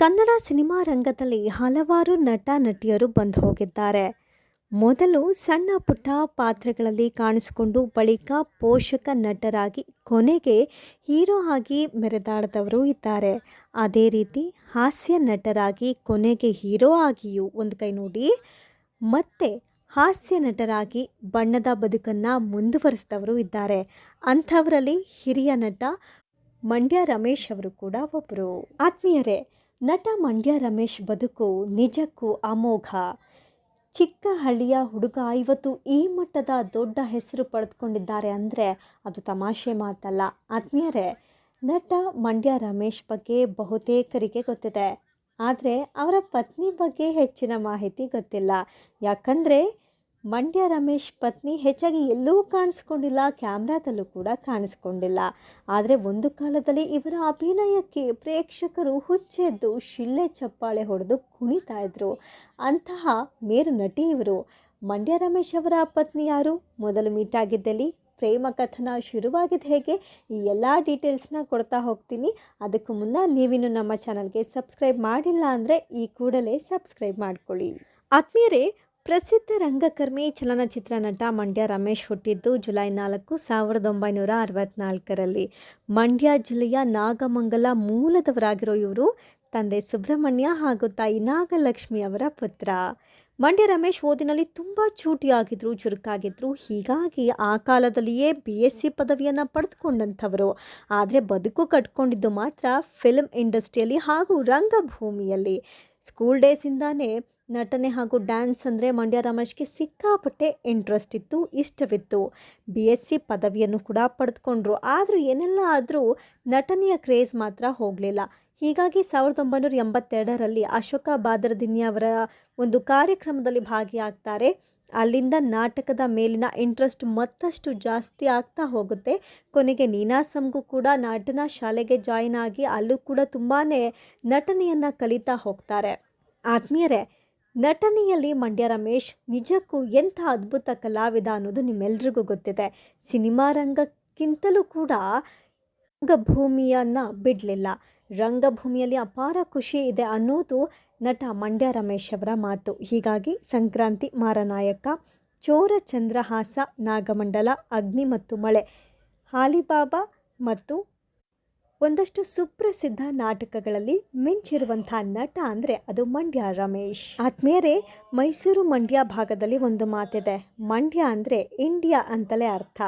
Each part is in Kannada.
ಕನ್ನಡ ಸಿನಿಮಾ ರಂಗದಲ್ಲಿ ಹಲವಾರು ನಟ ನಟಿಯರು ಬಂದು ಹೋಗಿದ್ದಾರೆ. ಮೊದಲು ಸಣ್ಣ ಪುಟ್ಟ ಪಾತ್ರಗಳಲ್ಲಿ ಕಾಣಿಸಿಕೊಂಡು ಬಳಿಕ ಪೋಷಕ ನಟರಾಗಿ ಕೊನೆಗೆ ಹೀರೋ ಆಗಿ ಮೆರೆದಾಡದವರು ಇದ್ದಾರೆ. ಅದೇ ರೀತಿ ಹಾಸ್ಯ ನಟರಾಗಿ ಕೊನೆಗೆ ಹೀರೋ ಆಗಿಯೂ ಒಂದು ಕೈ ನೋಡಿ, ಮತ್ತೆ ಹಾಸ್ಯ ನಟರಾಗಿ ಬಣ್ಣದ ಬದುಕನ್ನು ಮುಂದುವರಿಸಿದವರು ಇದ್ದಾರೆ. ಅಂಥವರಲ್ಲಿ ಹಿರಿಯ ನಟ ಮಂಡ್ಯ ರಮೇಶ್ ಅವರು ಕೂಡ ಒಬ್ಬರು ಆತ್ಮೀಯರೇ ನಟ ಮಂಡ್ಯ ರಮೇಶ್ ಬದುಕು ನಿಜಕ್ಕೂ ಅಮೋಘ. ಚಿಕ್ಕ ಹಳ್ಳಿಯ ಹುಡುಗ ಇವತ್ತು ಈ ಮಟ್ಟದ ದೊಡ್ಡ ಹೆಸರು ಪಡೆದುಕೊಂಡಿದ್ದಾರೆ ಅಂದರೆ ಅದು ತಮಾಷೆ ಮಾತಲ್ಲ. ಆತ್ಮೀಯರೇ, ನಟ ಮಂಡ್ಯ ರಮೇಶ್ ಬಗ್ಗೆ ಬಹುತೇಕರಿಗೆ ಗೊತ್ತಿದೆ. ಆದರೆ ಅವರ ಪತ್ನಿ ಬಗ್ಗೆ ಹೆಚ್ಚಿನ ಮಾಹಿತಿ ಗೊತ್ತಿಲ್ಲ. ಯಾಕಂದರೆ ಮಂಡ್ಯ ರಮೇಶ್ ಪತ್ನಿ ಹೆಚ್ಚಾಗಿ ಎಲ್ಲೂ ಕಾಣಿಸ್ಕೊಂಡಿಲ್ಲ, ಕ್ಯಾಮ್ರಾದಲ್ಲೂ ಕೂಡ ಕಾಣಿಸ್ಕೊಂಡಿಲ್ಲ. ಆದರೆ ಒಂದು ಕಾಲದಲ್ಲಿ ಇವರ ಅಭಿನಯಕ್ಕೆ ಪ್ರೇಕ್ಷಕರು ಹುಚ್ಚೆದ್ದು ಶಿಳ್ಳೆ ಚಪ್ಪಾಳೆ ಹೊಡೆದು ಕುಣಿತಾ ಇದ್ರು. ಅಂತಹ ಮೇರು ನಟಿ ಇವರು. ಮಂಡ್ಯ ರಮೇಶ್ ಅವರ ಪತ್ನಿ ಯಾರು? ಮೊದಲು ಮೀಟ್ ಆಗಿದ್ದಲ್ಲಿ ಪ್ರೇಮ ಕಥನ ಶುರುವಾಗಿದ್ದು ಹೇಗೆ? ಈ ಎಲ್ಲ ಡೀಟೇಲ್ಸ್ನ ಕೊಡ್ತಾ ಹೋಗ್ತೀನಿ. ಅದಕ್ಕೂ ಮುನ್ನ ನೀವಿನ್ನು ನಮ್ಮ ಚಾನಲ್ಗೆ ಸಬ್ಸ್ಕ್ರೈಬ್ ಮಾಡಿಲ್ಲ ಅಂದರೆ ಈ ಕೂಡಲೇ ಸಬ್ಸ್ಕ್ರೈಬ್ ಮಾಡ್ಕೊಳ್ಳಿ. ಆತ್ಮೀಯರೇ ಪ್ರಸಿದ್ಧ ರಂಗಕರ್ಮಿ, ಚಲನಚಿತ್ರ ನಟ ಮಂಡ್ಯ ರಮೇಶ್ ಹುಟ್ಟಿದ್ದು ಜುಲೈ ನಾಲ್ಕು, ಸಾವಿರದ ಒಂಬೈನೂರ ಅರವತ್ನಾಲ್ಕರಲ್ಲಿ. ಮಂಡ್ಯ ಜಿಲ್ಲೆಯ ನಾಗಮಂಗಲ ಮೂಲದವರಾಗಿರೋ ಇವರು ತಂದೆ ಸುಬ್ರಹ್ಮಣ್ಯ ಹಾಗೂ ತಾಯಿ ನಾಗಲಕ್ಷ್ಮಿ ಅವರ ಪುತ್ರ. ಮಂಡ್ಯ ರಮೇಶ್ ಓದಿನಲ್ಲಿ ತುಂಬ ಚೂಟಿಯಾಗಿದ್ದರು ಚುರುಕಾಗಿದ್ದರು ಹೀಗಾಗಿ ಆ ಕಾಲದಲ್ಲಿಯೇ ಬಿ ಎಸ್ ಸಿ ಪದವಿಯನ್ನು ಪಡೆದುಕೊಂಡಂಥವರು. ಆದರೆ ಬದುಕು ಕಟ್ಕೊಂಡಿದ್ದು ಮಾತ್ರ ಫಿಲ್ಮ್ ಇಂಡಸ್ಟ್ರಿಯಲ್ಲಿ ಹಾಗೂ ರಂಗಭೂಮಿಯಲ್ಲಿ. ಸ್ಕೂಲ್ ಡೇಸಿಂದಾನೇ ನಟನೆ ಹಾಗೂ ಡ್ಯಾನ್ಸ್ ಅಂದರೆ ಮಂಡ್ಯ ರಮೇಶ್ಗೆ ಸಿಕ್ಕಾಪಟ್ಟೆ ಇಂಟ್ರೆಸ್ಟ್ ಇತ್ತು, ಇಷ್ಟವಿತ್ತು. ಬಿ ಎಸ್ ಸಿ ಪದವಿಯನ್ನು ಕೂಡ ಪಡೆದುಕೊಂಡ್ರು. ಆದರೂ ಏನೆಲ್ಲ ಆದರೂ ನಟನೆಯ ಕ್ರೇಜ್ ಮಾತ್ರ ಹೋಗಲಿಲ್ಲ. ಹೀಗಾಗಿ ಸಾವಿರದ ಒಂಬೈನೂರ ಎಂಬತ್ತೆರಡರಲ್ಲಿ ಅಶೋಕ ಬಾದರದಿನ್ಯ ಅವರ ಒಂದು ಕಾರ್ಯಕ್ರಮದಲ್ಲಿ ಭಾಗಿಯಾಗ್ತಾರೆ. ಅಲ್ಲಿಂದ ನಾಟಕದ ಮೇಲಿನ ಇಂಟ್ರೆಸ್ಟ್ ಮತ್ತಷ್ಟು ಜಾಸ್ತಿ ಆಗ್ತಾ ಹೋಗುತ್ತೆ. ಕೊನೆಗೆ ನೀನಾಸಂಗೂ ಕೂಡ ನಟನಾ ಶಾಲೆಗೆ ಜಾಯಿನ್ ಆಗಿ ಅಲ್ಲೂ ಕೂಡ ತುಂಬಾ ನಟನೆಯನ್ನು ಕಲಿತಾ ಹೋಗ್ತಾರೆ. ಆತ್ಮೀಯರೇ ನಟನೆಯಲ್ಲಿ ಮಂಡ್ಯ ರಮೇಶ್, ನಿಜಕ್ಕೂ ಎಂಥ ಅದ್ಭುತ ಕಲಾವಿದ ಅನ್ನೋದು ನಿಮ್ಮೆಲ್ರಿಗೂ ಗೊತ್ತಿದೆ. ಸಿನಿಮಾ ರಂಗಕ್ಕಿಂತಲೂ ಕೂಡ ರಂಗಭೂಮಿಯನ್ನು ಬಿಡಲಿಲ್ಲ. ರಂಗಭೂಮಿಯಲ್ಲಿ ಅಪಾರ ಖುಷಿ ಇದೆ ಅನ್ನೋದು ನಟ ಮಂಡ್ಯ ರಮೇಶ್ ಅವರ ಮಾತು. ಹೀಗಾಗಿ ಸಂಕ್ರಾಂತಿ ಮಾರನಾಯಕ, ಚೋರ ಚಂದ್ರಹಾಸ, ನಾಗಮಂಡಲ, ಅಗ್ನಿ ಮತ್ತು ಮಳೆ, ಹಾಲಿಬಾಬಾ ಮತ್ತು ಒಂದಷ್ಟು ಸುಪ್ರಸಿದ್ಧ ನಾಟಕಗಳಲ್ಲಿ ಮಿಂಚಿರುವಂಥ ನಟ ಅಂದರೆ ಅದು ಮಂಡ್ಯ ರಮೇಶ್. ಆತ್ಮೀಯರೇ, ಮೈಸೂರು ಮಂಡ್ಯ ಭಾಗದಲ್ಲಿ ಒಂದು ಮಾತಿದೆ. ಮಂಡ್ಯ ಅಂದರೆ ಇಂಡಿಯಾ ಅಂತಲೇ ಅರ್ಥ.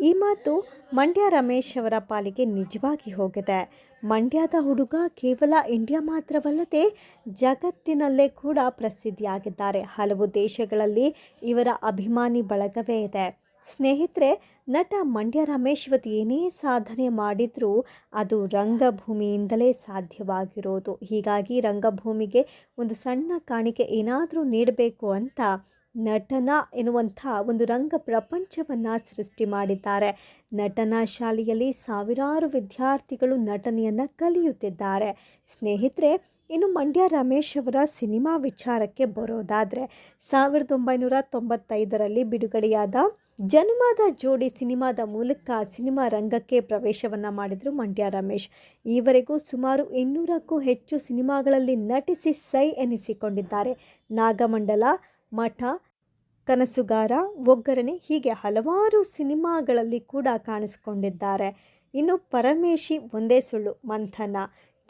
ಈ ಮಾತು ಮಂಡ್ಯ ರಮೇಶ್ ಅವರ ಪಾಲಿಗೆ ನಿಜವಾಗಿ ಹೋಗಿದೆ. ಮಂಡ್ಯದ ಹುಡುಗ ಕೇವಲ ಇಂಡಿಯಾ ಮಾತ್ರವಲ್ಲದೆ ಜಗತ್ತಿನಲ್ಲೇ ಕೂಡ ಪ್ರಸಿದ್ಧಿಯಾಗಿದ್ದಾರೆ. ಹಲವು ದೇಶಗಳಲ್ಲಿ ಇವರ ಅಭಿಮಾನಿ ಬಳಗವೇ ಇದೆ. ಸ್ನೇಹಿತರೆ, ನಟ ಮಂಡ್ಯ ರಮೇಶ್ ಇವತ್ತು ಏನೇ ಸಾಧನೆ ಮಾಡಿದರೂ ಅದು ರಂಗಭೂಮಿಯಿಂದಲೇ ಸಾಧ್ಯವಾಗಿರೋದು. ಹೀಗಾಗಿ ರಂಗಭೂಮಿಗೆ ಒಂದು ಸಣ್ಣ ಕಾಣಿಕೆ ಏನಾದರೂ ನೀಡಬೇಕು ಅಂತ ನಟನ ಎನ್ನುವಂಥ ಒಂದು ರಂಗ ಪ್ರಪಂಚವನ್ನು ಸೃಷ್ಟಿ ಮಾಡಿದ್ದಾರೆ. ನಟನಾ ಶಾಲೆಯಲ್ಲಿ ಸಾವಿರಾರು ವಿದ್ಯಾರ್ಥಿಗಳು ನಟನೆಯನ್ನು ಕಲಿಯುತ್ತಿದ್ದಾರೆ. ಸ್ನೇಹಿತರೆ, ಇನ್ನು ಮಂಡ್ಯ ರಮೇಶ್ ಅವರ ಸಿನಿಮಾ ವಿಚಾರಕ್ಕೆ ಬರೋದಾದರೆ ಸಾವಿರದ ಒಂಬೈನೂರ ತೊಂಬತ್ತೈದರಲ್ಲಿ ಬಿಡುಗಡೆಯಾದ ಜನ್ಮದ ಜೋಡಿ ಸಿನಿಮಾದ ಮೂಲಕ ಸಿನಿಮಾ ರಂಗಕ್ಕೆ ಪ್ರವೇಶವನ್ನು ಮಾಡಿದರು ಮಂಡ್ಯ ರಮೇಶ್. ಈವರೆಗೂ ಸುಮಾರು ಇನ್ನೂರಕ್ಕೂ ಹೆಚ್ಚು ಸಿನಿಮಾಗಳಲ್ಲಿ ನಟಿಸಿ ಸೈ ಎನಿಸಿಕೊಂಡಿದ್ದಾರೆ. ನಾಗಮಂಡಲ, ಮಠ, ಕನಸುಗಾರ, ಒಗ್ಗರಣೆ ಹೀಗೆ ಹಲವಾರು ಸಿನಿಮಾಗಳಲ್ಲಿ ಕೂಡ ಕಾಣಿಸಿಕೊಂಡಿದ್ದಾರೆ. ಇನ್ನು ಪರಮೇಶಿ ಒಂದೇ ಸುಳ್ಳು, ಮಂಥನ.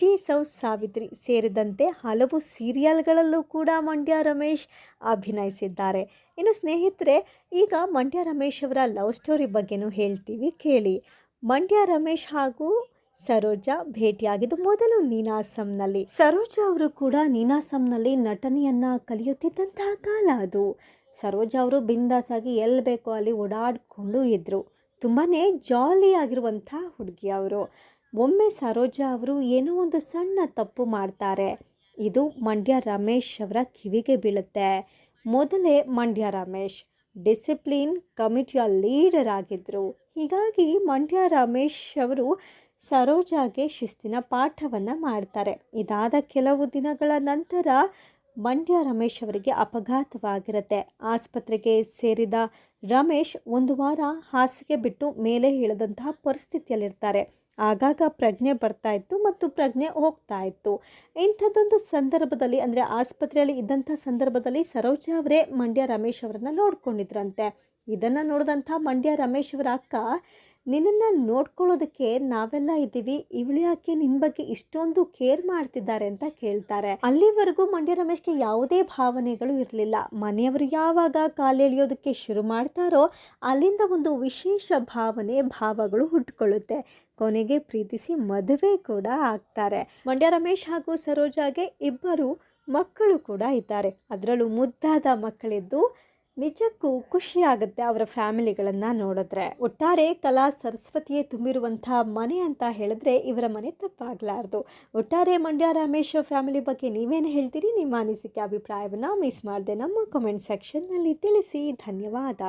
ಟಿ ಸೌ ಸಾವಿತ್ರಿ ಸೇರಿದಂತೆ ಹಲವು ಸೀರಿಯಲ್ಗಳಲ್ಲೂ ಕೂಡ ಮಂಡ್ಯ ರಮೇಶ್ ಅಭಿನಯಿಸಿದ್ದಾರೆ. ಇನ್ನು ಸ್ನೇಹಿತರೆ, ಈಗ ಮಂಡ್ಯ ರಮೇಶ್ ಅವರ ಲವ್ ಸ್ಟೋರಿ ಬಗ್ಗೆನೂ ಹೇಳ್ತೀವಿ ಕೇಳಿ. ಮಂಡ್ಯ ರಮೇಶ್ ಹಾಗೂ ಸರೋಜಾ ಭೇಟಿಯಾಗಿದ್ದು ಮೊದಲು ನೀನಾಸಂನಲ್ಲಿ. ಸರೋಜಾ ಅವರು ಕೂಡ ನೀನಾಸಂನಲ್ಲಿ ನಟನೆಯನ್ನು ಕಲಿಯುತ್ತಿದ್ದಂತಹ ಕಾಲ ಅದು. ಸರೋಜಾ ಅವರು ಬಿಂದಾಸಾಗಿ ಎಲ್ಲಿ ಬೇಕೋ ಅಲ್ಲಿ ಓಡಾಡಿಕೊಂಡು ಇದ್ದರು ತುಂಬಾ ಜಾಲಿ ಆಗಿರುವಂಥ ಹುಡುಗಿ ಅವರು. ಒಮ್ಮೆ ಸರೋಜಾ ಅವರು ಏನೋ ಒಂದು ಸಣ್ಣ ತಪ್ಪು ಮಾಡ್ತಾರೆ. ಇದು ಮಂಡ್ಯ ರಮೇಶ್ ಅವರ ಕಿವಿಗೆ ಬೀಳುತ್ತೆ. ಮೊದಲೇ ಮಂಡ್ಯ ರಮೇಶ್, ಡಿಸಿಪ್ಲಿನ್ ಕಮಿಟಿಯ ಲೀಡರ್ ಆಗಿದ್ದರು ಹೀಗಾಗಿ ಮಂಡ್ಯ ರಮೇಶ್ ಅವರು ಸರೋಜಾಗೆ ಶಿಸ್ತಿನ ಪಾಠವನ್ನು ಮಾಡ್ತಾರೆ. ಇದಾದ ಕೆಲವು ದಿನಗಳ ನಂತರ ಮಂಡ್ಯ ರಮೇಶ್ ಅವರಿಗೆ ಅಪಘಾತವಾಗಿರುತ್ತೆ. ಆಸ್ಪತ್ರೆಗೆ ಸೇರಿದ ರಮೇಶ್ ಒಂದು ವಾರ ಹಾಸಿಗೆ ಬಿಟ್ಟು ಮೇಲೆ ಇಳಿದಂತಹ ಪರಿಸ್ಥಿತಿಯಲ್ಲಿರ್ತಾರೆ. ಆಗಾಗ ಪ್ರಜ್ಞೆ ಬರ್ತಾ ಇತ್ತು ಮತ್ತು ಪ್ರಜ್ಞೆ ಹೋಗ್ತಾ ಇತ್ತು. ಇಂಥದ್ದೊಂದು ಸಂದರ್ಭದಲ್ಲಿ, ಅಂದರೆ ಆಸ್ಪತ್ರೆಯಲ್ಲಿ ಇದ್ದಂಥ ಸಂದರ್ಭದಲ್ಲಿ ಸರೋಜ ಅವರೇ ಮಂಡ್ಯ ರಮೇಶ್ ಅವರನ್ನು ನೋಡ್ಕೊಂಡಿದ್ರಂತೆ. ಇದನ್ನು ನೋಡಿದಂಥ ಮಂಡ್ಯ ರಮೇಶ್ ಅವರ ಅಕ್ಕ, ನಿನ್ನನ್ನು ನೋಡ್ಕೊಳ್ಳೋದಕ್ಕೆ ನಾವೆಲ್ಲ ಇದ್ದೀವಿ. ಇವಳು ಯಾಕೆ ನಿನ್ನ ಬಗ್ಗೆ ಇಷ್ಟೊಂದು ಕೇರ್ ಮಾಡ್ತಿದ್ದಾರೆ ಅಂತ ಕೇಳ್ತಾರೆ. ಅಲ್ಲಿವರೆಗೂ ಮಂಡ್ಯ ರಮೇಶ್ಗೆ ಯಾವುದೇ ಭಾವನೆಗಳು ಇರಲಿಲ್ಲ. ಮನೆಯವರು ಯಾವಾಗ ಕಾಲೆಳೆಯೋದಕ್ಕೆ ಶುರು ಮಾಡ್ತಾರೋ, ಅಲ್ಲಿಂದ ಒಂದು ವಿಶೇಷ ಭಾವನೆ, ಭಾವಗಳು ಹುಟ್ಕೊಳ್ಳುತ್ತೆ. ಕೊನೆಗೆ ಪ್ರೀತಿಸಿ ಮದುವೆ ಕೂಡ ಆಗ್ತಾರೆ. ಮಂಡ್ಯ ರಮೇಶ್ ಹಾಗೂ ಸರೋಜಾಗೆ ಇಬ್ಬರು ಮಕ್ಕಳು ಕೂಡ ಇದ್ದಾರೆ. ಅದರಲ್ಲೂ ಮುದ್ದಾದ ಮಕ್ಕಳಿದ್ದು ನಿಜಕ್ಕೂ ಖುಷಿಯಾಗುತ್ತೆ ಅವರ ಫ್ಯಾಮಿಲಿಗಳನ್ನು ನೋಡಿದ್ರೆ. ಒಟ್ಟಾರೆ ಕಲಾ ಸರಸ್ವತಿಯೇ ತುಂಬಿರುವಂಥ ಮನೆ ಅಂತ ಹೇಳಿದ್ರೆ ಇವರ ಮನೆ ತಪ್ಪಾಗಲಾರ್ದು. ಒಟ್ಟಾರೆ ಮಂಡ್ಯ ರಮೇಶ್ ಫ್ಯಾಮಿಲಿ ಬಗ್ಗೆ ನೀವೇನು ಹೇಳ್ತೀರಿ? ನಿಮ್ಮ ಅನಿಸಿಕೆ, ಅಭಿಪ್ರಾಯವನ್ನು ಮಿಸ್ ಮಾಡದೆ ನಮ್ಮ ಕಮೆಂಟ್ ಸೆಕ್ಷನ್ನಲ್ಲಿ ತಿಳಿಸಿ. ಧನ್ಯವಾದ.